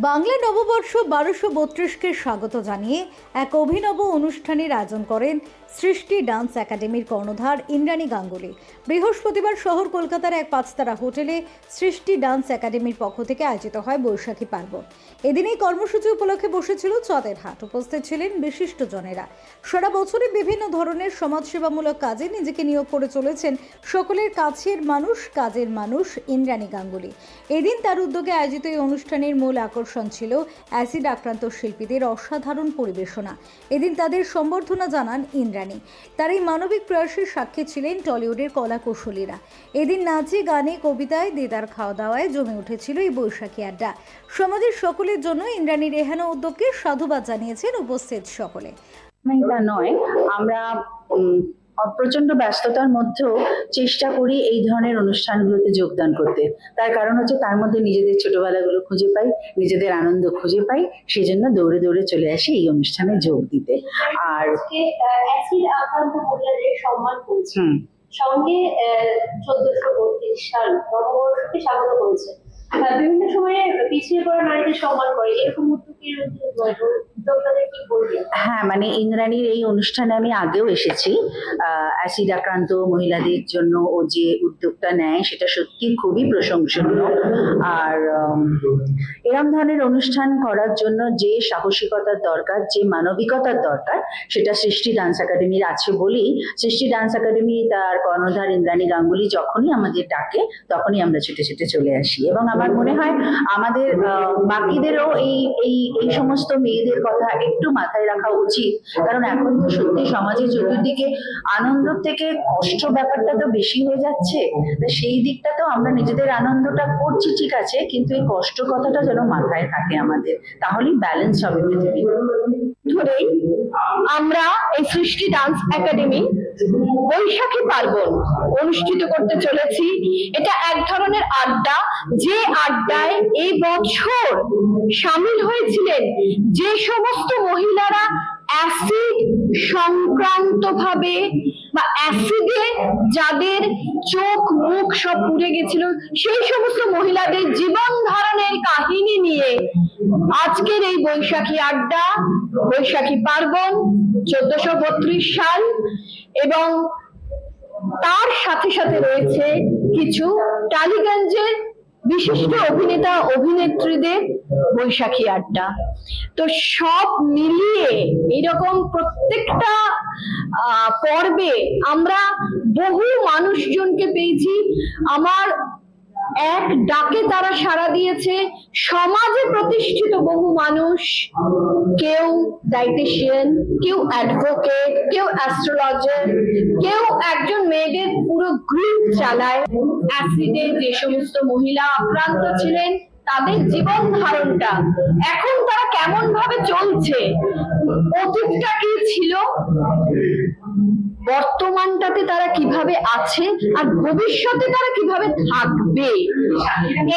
বাংলা নববর্ষ বারোশো বত্রিশকে স্বাগত জানিয়ে এক অভিনব অনুষ্ঠানের আয়োজন করেন সৃষ্টি ডান্স একাডেমির কর্ণধার ইন্দ্রাণী গাঙ্গুলি। বৃহস্পতিবার শহর কলকাতার এক পাঁচতারা হোটেলে সৃষ্টি ডান্স একাডেমির পক্ষ থেকে আয়োজিত হয় বৈশাখী পার্বণ। এদিন এই কর্মসূচি উপলক্ষে বসেছিল চাঁদের হাট। উপস্থিত ছিলেন বিশিষ্টজনেরা। সারা বছরে বিভিন্ন ধরনের সমাজসেবামূলক কাজে নিজেকে নিয়োগ করে চলেছেন সকলের কাছের মানুষ, কাজের মানুষ ইন্দ্রাণী গাঙ্গুলি। এদিন তার উদ্যোগে আয়োজিত এই অনুষ্ঠানের মূল আকর্ষণ ছিল অ্যাসিড আক্রান্ত শিল্পীদের অসাধারণ পরিবেশনা। এদিন তাদের সম্বর্ধনা জানান ইন্দ্রাণী। তার এই মানবিক প্রয়াসের সাক্ষী ছিলেন টলিউডের কলা কৌশলীরা। এদিন নাচে, গানে, কবিতায় দেদার খাওয়া দাওয়ায় জমে উঠেছিল এই বৈশাখী আড্ডা। সমাজের সকলের জন্য ইন্দ্রাণীর এহেন উদ্যোগকে সাধুবাদ জানিয়েছেন উপস্থিত সকলে। নয়। আমরা প্রচণ্ড ব্যস্ততার মধ্যেও চেষ্টা করি এই ধরনের অনুষ্ঠানগুলোতে যোগদান করতে। তার কারণ হচ্ছে তার মধ্যে নিজেদের ছোটবেলাগুলো খুঁজে পাই নিজেদের আনন্দ খুঁজে পাই সেই জন্য দৌড়ে দৌড়ে চলে আসি এই অনুষ্ঠানে যোগ দিতে। আর সম্মান সঙ্গে চোদ্দশো বত্রিশ সাল নববর্ষকে স্বাগত করেছে। বিভিন্ন সময়ে পিছিয়ে পড়া নারীদের সম্মান করে। এরকম উদ্যোগের হ্যাঁ মানে ইন্দ্রাণীর এই অনুষ্ঠানে আমি আগেও এসেছি। অ্যাসিড আক্রান্ত মহিলাদের জন্য ও যে উদ্যোগটা নেয়, সেটা সত্যি খুবই প্রশংসনীয়। আর এরম ধরনের অনুষ্ঠান করার জন্য যে সাহসিকতার দরকার, যে মানবিকতার দরকার, সেটা সৃষ্টি ডান্স একাডেমির আছে বলেই, সৃষ্টি ডান্স একাডেমি তার কর্ণধার ইন্দ্রাণী গাঙ্গুলি যখনই আমাদের ডাকে, তখনই আমরা ছুটে ছুটে চলে আসি। এবং আমার মনে হয় আমাদের বাকিদেরও এই এই এই সমস্ত মেয়েদের কথা একটু মাথায় রাখা উচিত। কারণ এখন তো সত্যি সমাজে চতুর্দিকে আনন্দ থেকে কষ্ট ব্যাপারটা তো বেশি হয়ে যাচ্ছে। সেই সেই তো আমরা নিজেদের আনন্দটা করছি, ঠিক আছে, কিন্তু এই কষ্ট কথাটা যেন মাথায় থাকে আমাদের। তাহলেই ব্যালেন্স হবে পৃথিবী ধরেই আমরা এই সৃষ্টি ডান্স একাডেমি বৈশাখী পার্বণ অনুষ্ঠিত করতে চলেছি। এটা এক ধরনের আড্ডা। যে আড্ডায় এই বছর সামিল হয়েছিলেন যে সমস্ত মহিলারা অ্যাসিড সংক্রান্ত ভাবে বা অ্যাসিডে যাদের চোখ, মুখ সব পুড়ে গেছিল, সেই সমস্ত মহিলাদের জীবন ধারণের কাহিনী নিয়ে আজকের এই বৈশাখী আড্ডা, বৈশাখী পার্বণ, চোদ্দশো বত্রিশ সাল এবং তার সাথে সাথে রয়েছে কিছু টালিগঞ্জের বিশিষ্ট অভিনেতা, অভিনেত্রীদের বৈশাখী আড্ডা। তো সব মিলিয়ে এরকম প্রত্যেকটা পর্বে আমরা বহু মানুষজনকে পেয়েছি। আমার এক ডাকে তারা সাড়া দিয়েছে, সমাজে প্রতিষ্ঠিত বহু মানুষ। কেউ ডাইটিশিয়ান কেউ অ্যাডভোকেট কেউ অ্যাস্ট্রোলজার কেউ একজন মেয়েদের পুরো গ্রুপ চালায়। অ্যাসিডে যে সমস্ত মহিলা আক্রান্ত ছিলেন তাদের জীবন ধারণটা। এখন তারা কেমন ভাবে চলছে? অতীতটা কি ছিল? বর্তমানটাতে তারা কীভাবে আছে? আর ভবিষ্যতে তারা কীভাবে থাকবে?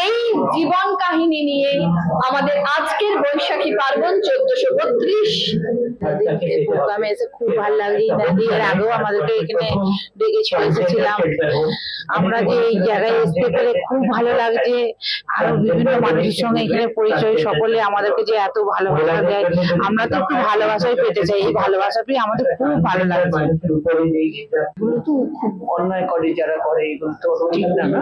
এই জীবন কাহিনী নিয়ে আমাদের আজকের বৈশাখী পার্বণ চোদ্দশো বত্রিশ। প্রোগ্রামে এসে খুব ভালো লাগছে ইত্যাদি এর আগেও আমাদেরকে এখানে ডেকেছিল, এসেছিলাম। আমরা যে এই জায়গায় আসতে পেরে খুব ভালো লাগছে। আরও বিভিন্ন মানুষের সঙ্গে এখানে পরিচয় সকলে আমাদেরকে যে এত ভালোবাসা দেয়। আমরা তো একটু ভালোবাসাই পেতে চাই। এই ভালোবাসা পেয়ে আমাদের খুব ভালো এগুলো তো খুব অন্যায় করে যারা করে এগুলো তো ঠিক না না।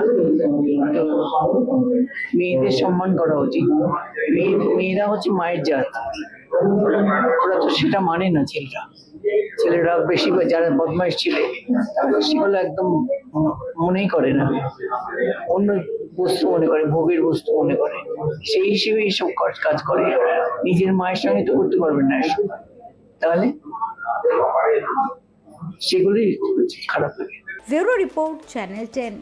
মেয়েদের সম্মান করা উচিত। মেয়ে মেয়েরা হচ্ছে মায়ের জাত। ওরা তো সেটা মানে না ছেলেরা। ছেলেরা বেশি যারা বদমাইশ ছেলে তারা সেগুলো একদম মনেই করে না। অন্য বস্তু মনে করে, ভোগের বস্তু মনে করে। সেই হিসেবে এইসব কাজ কাজ করে। নিজের মায়ের সঙ্গে তো করতে পারবেন না। তাহলে সেগুলি খারাপ লাগে। Report channel ten